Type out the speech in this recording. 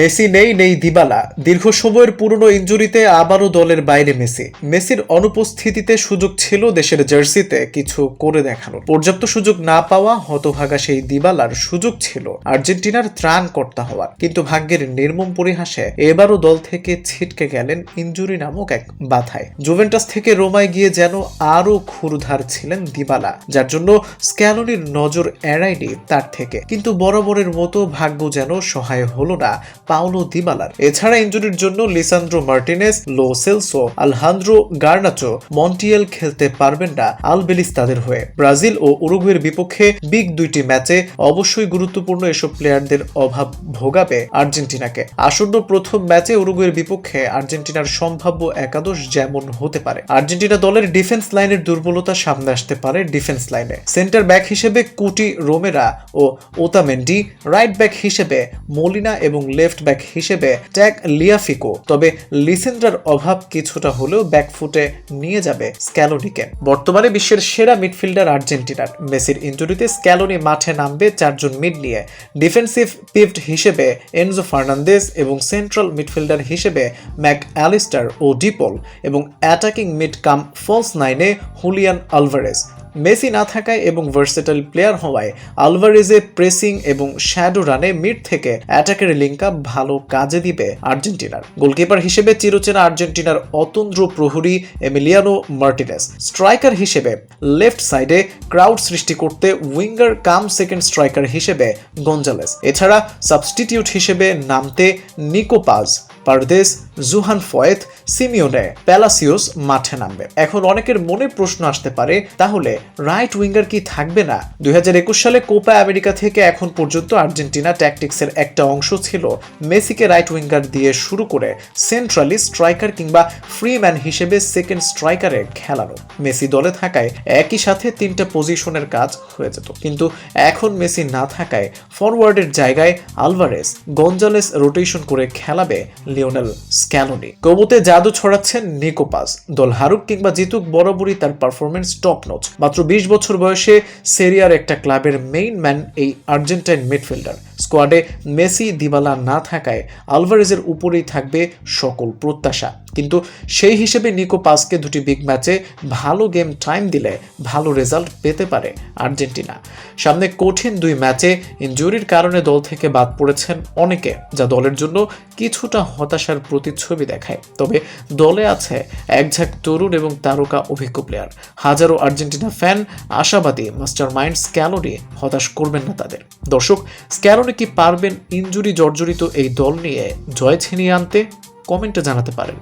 Messi নেই নেই Dybala. দীর্ঘ সময়ের পুরনো ইঞ্জুরিতে আবারও দলের বাইরে মেসি। মেসির অনুপস্থিতিতে সুযোগ ছিল দেশের জার্সিতে, কিছু করে দেখানোর। পর্যাপ্ত সুযোগ না পাওয়া হতভাগা সেই দিবালার সুযোগ ছিল আর্জেন্টিনার ত্রাণ কর্তা হওয়ার। কিন্তু ভাগ্যের নির্মম পরিহাসে এবারও দল থেকে ছিটকে গেলেন ইঞ্জুরি নামক এক বাধায়। জুভেন্টাস থেকে রোমায় গিয়ে যেন আরও ক্ষুরধার ছিলেন দিবালা, যার জন্য স্ক্যালোনির নজর এড়ায়নি তার থেকে। কিন্তু বরাবরের মতো ভাগ্য যেন সহায় হলো না পাওলো দিবালার এছাড়া ইঞ্জুরির জন্য Lisandro Martinez, Lo Celso, Alejandro Garnacho Montiel খেলতে পারবেন না আলবেলিস তাদের হয়ে। ব্রাজিল ও উরুগুয়ের বিপক্ষে বিগ দুইটি ম্যাচে অবশ্যই গুরুত্বপূর্ণ এসব প্লেয়ারদের অভাব ভোগাবে আর্জেন্টিনাকে। আসন্ন প্রথম ম্যাচে উরুগুয়ের বিপক্ষে আর্জেন্টিনার সম্ভাব্য একাদশ যেমন হতে পারে। আর্জেন্টিনা দলের ডিফেন্স লাইনের দুর্বলতা সামনে আসতে পারে ডিফেন্স লাইনে। সেন্টার ব্যাক হিসেবে কুটি রোমেরা ও ওতামেন্ডি, রাইট ব্যাক হিসেবে মলিনা এবং লেফট ব্যাক হিসেবে ট্যাগ লিয়াফিকো তবে লিসেন্ডার অভাব কিছুটা হলেও ব্যাকফুটে নিয়ে যাবে স্ক্যালোনিকে। বর্তমানে বিশ্বের সেরা মিডফিল্ডার আর্জেন্টিনার। মেসির ইঞ্জুরিতে স্ক্যালোনি মাঠে নামবে চারজন মিড নিয়ে। ডিফেন্সিভ পিভট হিসেবে এনজো ফার্নান্দেস এবং সেন্ট্রাল মিডফিল্ডার হিসেবে ম্যাক অ্যালিস্টার ও ডিপল Paul attacking mid cum false নাইনে হুলিয়ান আলভারেস মেসি না থাকায় এবং ভার্সেটাইল প্লেয়ার হওয়ায় আলভারেজে প্রেসিং এবং শ্যাডো রানে মিড থেকে অ্যাটাকের লিঙ্ক আপ ভালো কাজে দিবে আর্জেন্টিনার। গোলকিপার হিসেবে চিরচেনা আর্জেন্টিনার অতন্দ্র প্রহরী এমিলিয়ানো মার্টিনেস। স্ট্রাইকার হিসেবে লেফট সাইডে ক্রাউড সৃষ্টি করতে উইঙ্গার কাম সেকেন্ড স্ট্রাইকার হিসেবে গঞ্জালেস। এছাড়া সাবস্টিটিউট হিসেবে নামতে Nico Paz Paredes Juan Foyth Simeone Palacios মাঠে নামবে। এখন অনেকের মনে প্রশ্ন আসতে পারে, তাহলে রাইট উইঙ্গার কি থাকবে না? দুই হাজার একুশ সালে কোপা আমেরিকা থেকে এখন পর্যন্ত আর্জেন্টিনা ট্যাকটিক্সের একটা অংশ ছিল। মেসিকে রাইট উইঙ্গার দিয়ে শুরু করে সেন্ট্রালি স্ট্রাইকার কিংবা ফ্রি ম্যান হিসেবে সেকেন্ড স্ট্রাইকারে খেলানো। মেসি দলে থাকায় একই সাথে তিনটা পজিশনের কাজ হয়ে যেত। কিন্তু এখন মেসি না থাকায় ফরওয়ার্ডের জায়গায় আলভারেস গঞ্জালেস রোটেশন করে খেলাবে লিওনেল স্ক্যালোনি কবুতে জাদু ছড়াচ্ছেন নিকোপাস। দল হারুক কিংবা জিতুক, বরাবরই তার পারফরমেন্স টপ নচ মাত্র বিশ বছর বয়সে সেরিয়ার একটা ক্লাবের মেইন ম্যান এই আর্জেন্টাইন মিডফিল্ডার স্কোয়াডে মেসি, দিবালা না থাকায় আলভারেজের উপরেই থাকবে সকল প্রত্যাশা। কিন্তু সেই হিসেবে নিকো পাসকে দুটি বিগ ম্যাচে ভালো গেম টাইম দিলে ভালো রেজাল্ট পেতে পারে আর্জেন্টিনা। সামনে কঠিন দুই ম্যাচে ইনজুরির কারণে দল থেকে বাদ পড়েছেন অনেকে, যা দলের জন্য কিছুটা হতাশার প্রতিচ্ছবি দেখায়। তবে দলে আছে একঝাঁক তরুণ এবং তারকা অভিজ্ঞ প্লেয়ার হাজারো আর্জেন্টিনা ফ্যান আশাবাদী মাস্টার মাইন্ড স্ক্যালোনি হতাশ করবেন না তাদের। দর্শক স্ক্যালোনি কি পারবেন ইনজুরি জর্জরিত এই দল নিয়ে জয় ছিনিয়ে আনতে? কমেন্টে জানাতে পারেন।